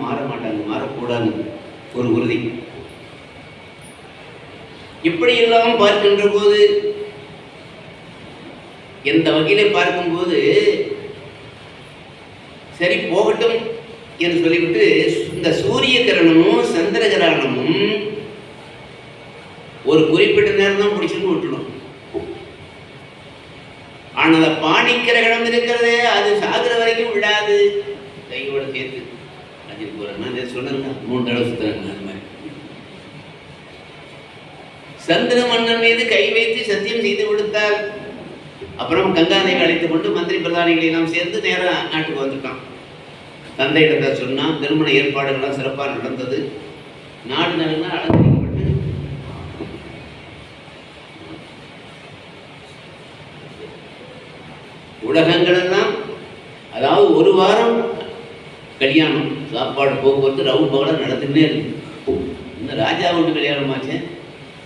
மாற மாட்டாங்க மாறக்கூடாது. ஒரு உறுதி. இப்படியெல்லாம் பார்க்கின்ற போது எந்த வகையிலே பார்க்கும்போது சரி போகட்டும் என்று சொல்லிவிட்டு இந்த சூரிய கிரணமும் சந்திர கிரகணமும் ஒரு குறிப்பிட்ட நேரம் தான் பிடிச்சுன்னு விட்டுடும். ஆனால் அந்த பாணி கிரகணம் இருக்கிறதே அது சாகுற வரைக்கும் விடாது கையோட சேர்த்து. அது போறேன் நான் சொன்னேன் மூன்று தடவை சுத்துறேன் அந்த மாதிரி. சந்திர மன்னன் மீது கை வைத்து சத்தியம் செய்து கொடுத்தார் அப்புறம் கங்காதேவி அழைத்துக் கொண்டு மந்திரி பிரதானிகளை எல்லாம் சேர்ந்து நேரா நாட்டுக்கு வந்துட்டான் தந்தையிடத்தை சொன்னான் திருமண ஏற்பாடுகள்லாம் சிறப்பாக நடந்தது. நாடு நல்லா அலங்கரிக்கப்பட்டு உலகங்களெல்லாம் அதாவது ஒரு வாரம் கல்யாணம் சாப்பாடு போக்குவரத்து ரவுண்ட் பகலாக நடந்துகிட்டே இருக்கு. இன்னும் ராஜா வீட்டு கல்யாணமாச்சே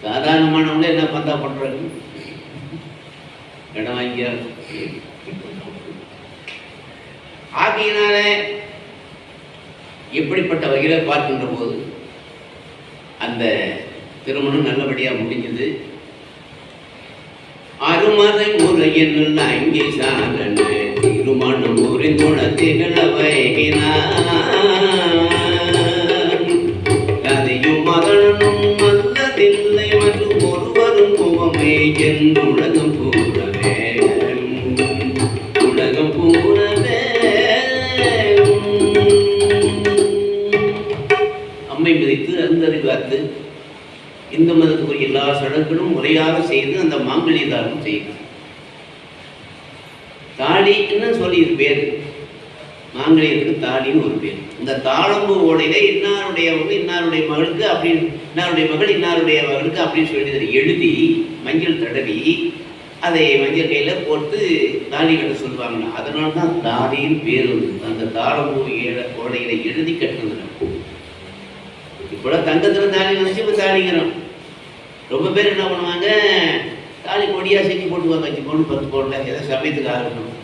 சாதாரணமானவங்களே என்ன பந்தா பண்ணுறாங்க இடம் வாங்கியார் ஆகையினாலே எப்படிப்பட்ட வகையில் பார்க்கின்ற போது அந்த திருமணம் நல்லபடியாக முடிஞ்சது. அருமதன் முறையில் அங்கே சாகண்டு திருமணம் புரிந்துண அதையும் மகனும் அல்லதில்லை மற்றும் ஒருவரும் முகமே என்றுலகம் கூறவே. உலகம் கூறவே. அம்மை மிதித்து அந்தறி காத்து இந்து மதத்துக்குரிய எல்லா சடங்குகளும் முறையாக செய்து அந்த மாங்கல்ய தானம் செய்யுது தாலின்னு சொல்லி இது பேர் மாங்கல்யத்துக்கு தாலின்னு ஒரு பேர். இந்த தாளம்பு ஓடையில இன்னாருடைய வந்து இன்னாருடைய மகளுக்கு அப்படின்னு இன்னாருடைய மகள் இன்னாருடைய மகளுக்கு அப்படின்னு சொல்லி எழுதி மஞ்சள் தடவி அதை மஞ்சள் கையில போட்டு தாலி கட்ட சொல்லுவாங்க அதனால தான் தாலின்னு பேர் வந்து அந்த தாளம்பு ஏழை ஓடையில எழுதி கட்டுறதுனா இப்போ தங்கத்தில் தாலி நினச்சி இப்போ தாலிங்கிறோம் ரொம்ப பேர் என்ன பண்ணுவாங்க? தாலி கொடியாக செஞ்சு போட்டுவாங்க. அஞ்சு பவுன் பத்து பவுன்ல ஏதோ சமயத்துக்கு ஆகணும்.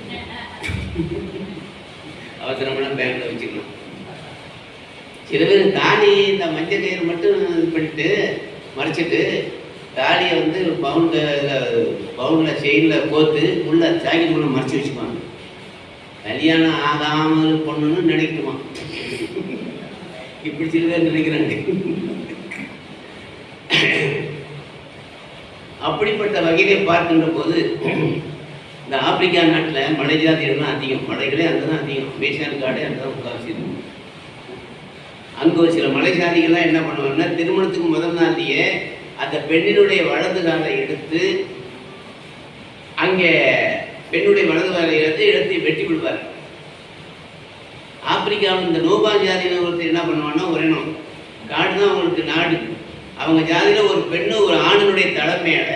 அவசரமெல்லாம் பேங்க்ல வச்சுக்கலாம் சில பேர் தாலி இந்த மஞ்சள் கயிறு மட்டும் இது பண்ணிட்டு மறைச்சிட்டு தாலியை வந்து பவுண்டில் பவுனில் செயினில் கோத்து உள்ள ஜாக்கெட்டுக்குள்ளே மறைச்சி வச்சுப்பாங்க கல்யாணம் ஆகாமல் பொண்ணுன்னு நினைக்குமா? இப்படி சில பேர் நினைக்கிறாங்க. அப்படிப்பட்ட வகையிலே பார்க்கின்ற போது இந்த ஆப்பிரிக்கா நாட்டில் மலை ஜாதிகள்லாம் அதிகம் மலைகளே அங்கே தான் அதிகம். மேஷான் காடே அங்கே தான் முக்காசி அங்கே ஒரு சில மலை ஜாதிகள்லாம் என்ன பண்ணுவாங்கன்னா திருமணத்துக்கு முதல் நாள்லேயே அந்த பெண்ணினுடைய வலது காலை எடுத்து அங்கே பெண்ணுடைய வலது காலை எடுத்து எடுத்து வெட்டி விடுவார். ஆப்பிரிக்காவில் இந்த நோபா ஜாதியில ஒருத்தர் என்ன பண்ணுவான்னா ஒரு இனம் காடு தான் அவங்களுக்கு நாடு. அவங்க ஜாதியில் ஒரு பெண்ணு ஒரு ஆணினுடைய தலைமையில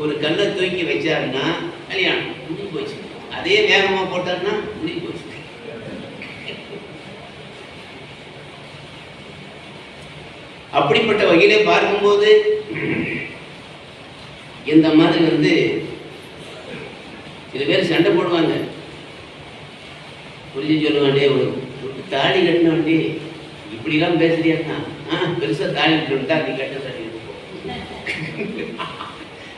ஒரு கல்லை தூக்கி வச்சாருன்னா கல்யாணம் முடிஞ்சு போச்சு. அதே வேகமா போட்டாருன்னா முடிஞ்சு போச்சு. அப்படிப்பட்ட வகையிலே பார்க்கும்போது இந்த மாதிரி வந்து சில பேர் சண்டை போடுவாங்க. புரிஞ்சு சொல்லுவாண்டே ஒரு ஒரு தாலி கட்டினாண்டே இப்படிலாம் பேசுறியா ஆ பெருசாக தாலி கட்டிட்டா நீ கட்ட தாலி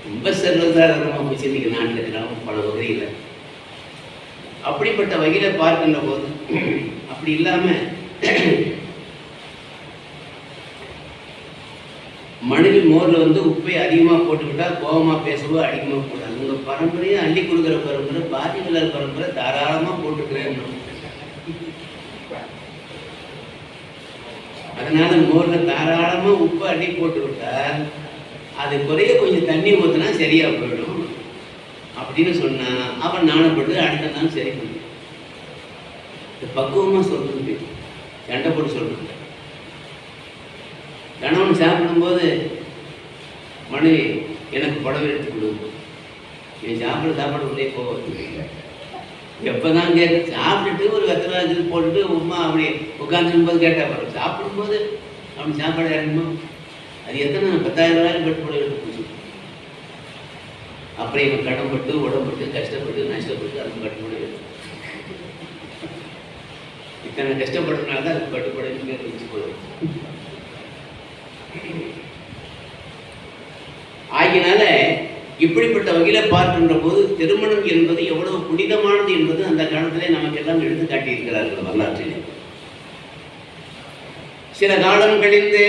ரொம்ப சர்வசாதாரணமாக போச்சு இன்னைக்கு நாட்டில் கிராமம் பல வகையில். அப்படிப்பட்ட வகையில் பார்க்கின்ற போது அப்படி இல்லாமல் மனைவி மோரில் வந்து உப்பை அதிகமாக போட்டுக்கிட்டால் கோபமாக பேசவோ அதிகமாக கூடாது. உங்கள் பரம்பரையை அள்ளி கொடுக்குற பரம்பரை பாதி கலர் பரம்பரை தாராளமாக போட்டுக்கிறேன் அதனால மோரில் தாராளமாக உப்பு அள்ளி போட்டு விட்டால் அது குறைய கொஞ்சம் தண்ணி ஊற்றினா சரியாக போயிடும். அப்படின்னு சொன்னா நானும் நாணப்பட்டு அடுத்த நாள் சரி பண்ணு இது பக்குவமாக சொல்றது சண்டை போட்டு சொல்றது கணவன் சாப்பிடும்போது மனைவி எனக்கு புடவை எடுத்து கொடு. என் சாப்பிட சாப்பாடு உள்ளே போவது எப்போதான் கேட்க சாப்பிட்டுட்டு ஒரு வெத்தலை இது போட்டுட்டு உமா அப்படி உட்காந்துருக்கும்போது கேட்டா சாப்பிடும்போது அப்படி சாப்பாடு இறங்குமோ அது எத்தனை பத்தாயிரம் ரூபாய் பட்டு புடவை எடுத்து போச்சு? அப்புறம் இவன் கடன்பட்டு உடம்பட்டு கஷ்டப்பட்டு நஷ்டப்பட்டு அதுக்கு பட்டு இத்தனை கஷ்டப்படுறதுனால தான் அதுக்கு பட்டுப்படைன்னு பேர் வச்சு போதும் ஆகினால இப்படிப்பட்ட வகையில பார்க்கின்ற போது திருமணம் என்பது எவ்வளவு புனிதமானது என்பது அந்த காலத்திலே நமக்கெல்லாம் எடுத்து காட்டியிருக்கிறார்கள் வரலாற்றிலே. சில காலம் கழிந்து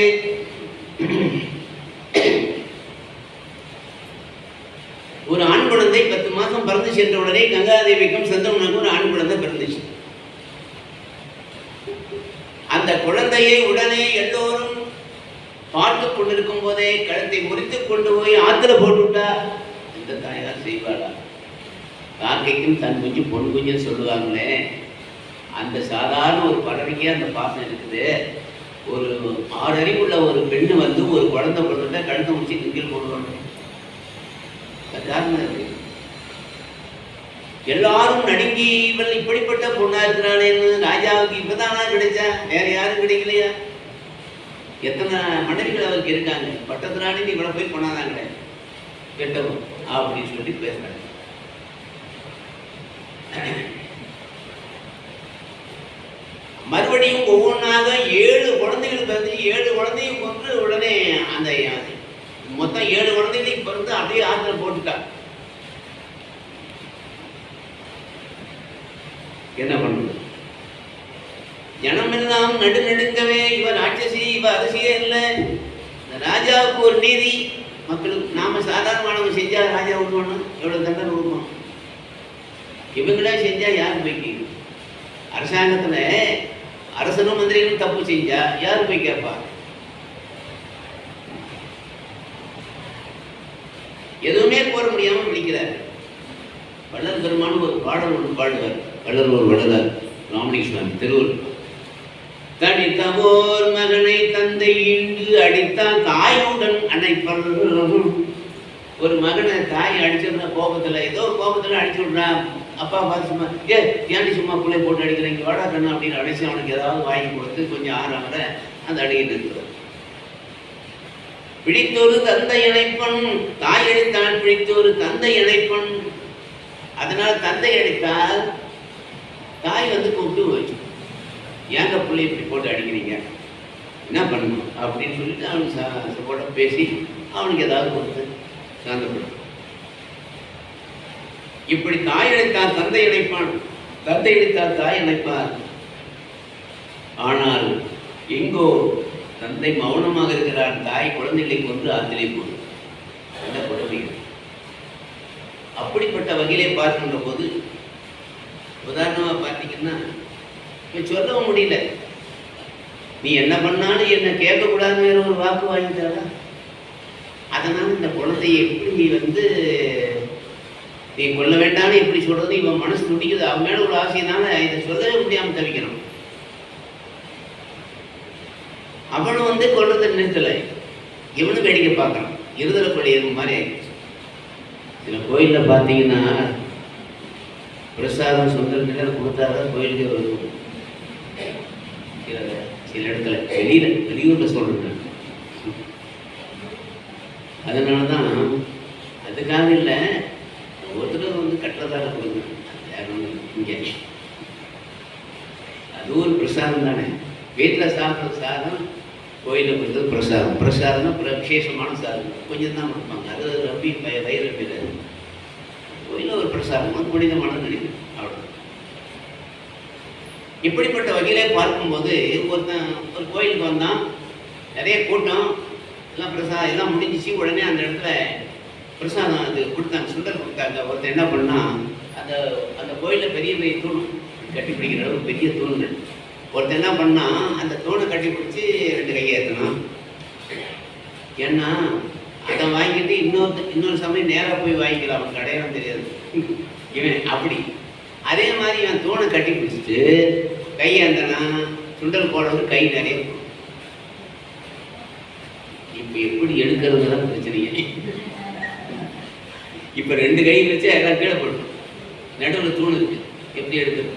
ஒரு ஆண் குழந்தை பத்து மாசம் பிறந்து சென்ற உடனே கங்காதேவிக்கும் சந்தவனுக்கும் ஒரு ஆண் குழந்தை பிறந்துச்சு. அந்த குழந்தையை உடனே எல்லோரும் பார்த்து கொண்டிருக்கும் போதே கழுத்தை முறித்து கொண்டு போய் ஆத்துல போட்டுவிட்டா இந்த தாயார் செய்வாளா? காக்கைக்கும் தன் குஞ்சு பொன் குஞ்சுன்னு சொல்லுவாங்களே. அந்த சாதாரண ஒரு பறவைக்கே அந்த பாசம் இருக்குது. ஒரு ஆறு அறிவுள்ள ஒரு பெண்ணு வந்து ஒரு குழந்தை பிறந்துட்டா கழுத்தை முடிச்சு திங்கில் போடுவாங்க காரணம் இருக்கு எல்லாரும் நடுங்கி இவள் இப்படிப்பட்ட பொண்ணா இருக்கிறானேன்னு ராஜாவுக்கு இப்பதானா கிடைச்சா? வேற யாரும் கிடைக்கலையா? எத்தனை மனைவிகள் அவருக்கு இருக்காங்க? பட்டத்தினாலே இவ்வளவு போய் கொண்டாதாங்களே கெட்டவன் அப்படின்னு சொல்லி பேசுறாங்க. மறுபடியும் ஒவ்வொன்றாக ஏழு குழந்தைகள் பிறந்து ஏழு குழந்தையும் கொண்டு உடனே அந்த மொத்தம் ஏழு குழந்தைகளையும் பிறந்து அப்படியே ஆத்துல போட்டுட்டா என்ன பண்ணுது ஜனமெல்லாம் நடுநடுங்கவே இவ ராட்சசி இவ அரசியே இல்லை. ராஜாவுக்கு ஒரு நீதி மக்களுக்கு நாம சாதாரணமானவங்க செஞ்சா ராஜா விடுவானு எவ்வளவு தண்டனை விடுவான் இவங்களே செஞ்சா யார் போய்க்கு அரசாங்கத்தில் அரசாங்கத்துல அரசனும் மந்திரிகளும் தப்பு செஞ்சா யார் போய் கேட்பா எதுவுமே கோர முடியாம பிடிக்கிறார் வள்ளல் பெருமான் ஒரு பாடல் ஒன்று பாடுவார். வள்ளல் ஒரு வள்ளலார் ராமலிங்க திருவள்ளுவர் தனித்தவோர் மகனை தந்தை இன்று அடித்தான் தாயுடன் அணைப்பல் ஒரு மகனை தாய் அடிச்சிருந்த கோபத்தில் ஏதோ கோபத்தில் அடிச்சு விடுறான். அப்பா பார்த்து சும்மா ஏ ஏன்டி சும்மா பிள்ளை போட்டு அடிக்கிறீங்க? வாடா கண்ணா அப்படின்னு அடைச்சி அவனுக்கு ஏதாவது வாங்கி கொடுத்து கொஞ்சம் ஆறாமல அந்த அடிக்கிட்டு இருக்கிறது பிடித்தொரு தந்தை இணைப்பன் தாய் அடித்தான் பிடித்தொரு தந்தை இணைப்பன். அதனால் தந்தை அடித்தால் தாய் வந்து கூப்பிட்டு வச்சு ஏங்க பிள்ளை இப்படி போட்டு அடிக்கிறீங்க? என்ன பண்ணணும்? அப்படின்னு சொல்லிட்டு அவனுக்கு சப்போர்ட்டாக பேசி அவனுக்கு ஏதாவது கொடுத்து சாந்தப்படும் இப்படி தாய் அழைத்தால் தந்தை இணைப்பான் தந்தை இழைத்தால் தாய் இணைப்பார் ஆனால் எங்கோ தந்தை மௌனமாக இருக்கிறார் தாய் குழந்தைகளை கொன்று ஆத்திலே போடும். என்ன அப்படிப்பட்ட வகையிலே பார்க்கின்ற போது உதாரணமாக பார்த்தீங்கன்னா இப்ப சொல்லவும் முடியல. நீ என்ன பண்ணாலும் என்ன கேட்கக்கூடாதுன்னு ஒரு வாக்கு வாங்கிட்டாரா அதனால் இந்த குழந்தையை எப்படி வந்து நீ கொல்ல வேண்டாம்னு எப்படி சொல்றது இவன் மனசு துடிக்குது. அவன் மேல ஒரு ஆசையினால இதை சொல்லவே முடியாம தவிக்கிறான். அவனும் வந்து கொல்றதை நிறுத்தலை இவனும் வேடிக்கை பார்க்கறான். இருதலை கொள்ளி மாதிரி ஆயிடுச்சு. சில கோயில்ல பார்த்தீங்கன்னா பிரசாதம் சொந்தத்தினர் கொடுத்தாதான் கோயிலுக்கு வருவோம். சில இடத்துல வெளியில வெளியூர்ல சொல்றேன் அதனால தான் அதுக்காக இல்லை ஒருத்தர் வந்து கட்டுறதால கொடுங்க வேற ஒண்ணும் இல்ல. இங்க அது ஒரு பிரசாதம் தானே வீட்டில் சாப்பிட்ற சாதம் கோயிலில் கொடுத்தது பிரசாதம் பிரசாதம்னா பிர விசேஷமான சாதம் கொஞ்சம் தான் கொடுப்பாங்க. அது ரப்பி வயிறு கோயிலில் ஒரு பிரசாதம் அது புனிதமானது நினைவு அவ்வளோ இப்படிப்பட்ட வகையிலே பார்க்கும்போது ஒருத்தன் ஒரு கோயிலுக்கு வந்தான். நிறைய கூட்டம் எல்லாம் பிரசாதம் எல்லாம் முடிஞ்சிச்சு. உடனே அந்த இடத்துல பிரசாதம் அது கொடுத்தாங்க. சுண்டல் கொடுத்தாங்க. ஒருத்தன் என்ன பண்ணான் அந்த அந்த கோயிலில் பெரிய பெரிய தூண் கட்டி பிடிக்கிற அளவுக்கு பெரிய தூணுங்க. ஒருத்தன் என்ன பண்ணால் அந்த தூணை கட்டி பிடிச்சி ரெண்டு கையை ஏற்றினான் ஏன்னா அதை வாங்கிட்டு இன்னொரு இன்னொரு சமயம் நேராக போய் வாங்கிக்கலாம் அவன் கடையெல்லாம் தெரியாது. இவன் அப்படி. அதே மாதிரி இவன் தூணை கட்டி பிடிச்சிட்டு கையேந்தனா சுண்டல் போடுறது கை நிறைய. இப்போ எப்படி எடுக்கிறது தான் பிரச்சனையே. இப்போ ரெண்டு கை வச்சு எல்லாம் கீழே போடும் நடுவில் தூண் இருக்கு. எப்படி எடுக்கிறது?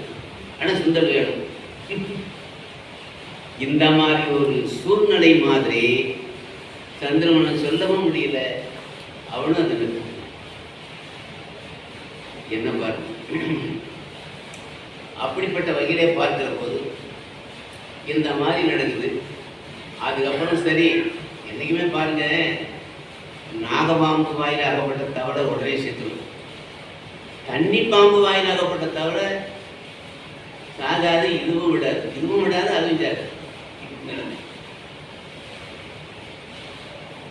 ஆனால் சுண்டல் வேணும். இந்த மாதிரி ஒரு சூழ்நிலை மாதிரி சந்திரமனை சொல்லவும் முடியல. அவனும் அது என்ன பாரு? அப்படிப்பட்ட வகையிலே பார்க்கிற போது இந்த மாதிரி நடக்குது. அதுக்கப்புறம் சரி என்றைக்குமே பாருங்க நாகபாம்பு வாயில் அகப்பட்ட தவிர உடனே சேர்த்துடும் தண்ணி பாம்பு வாயில் அகப்பட்ட தவிர சாகாது இதுவும் விடாது. இதுவும் விடாது அதுவும் சாகாது நிலைமை.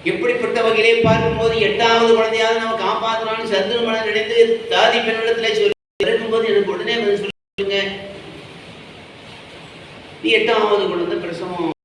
எப்படிப்பட்ட வகையிலே பார்க்கும்போது எட்டாவது குழந்தையாவது நம்ம காப்பாற்றலாம்னு சந்திரமலை நினைத்து தாதி பெண்ணிடத்துல சொல்லி இருக்கும்போது எனக்கு உடனே சொல்லுங்க. நீ எட்டாவது குழந்தை பிரசவம்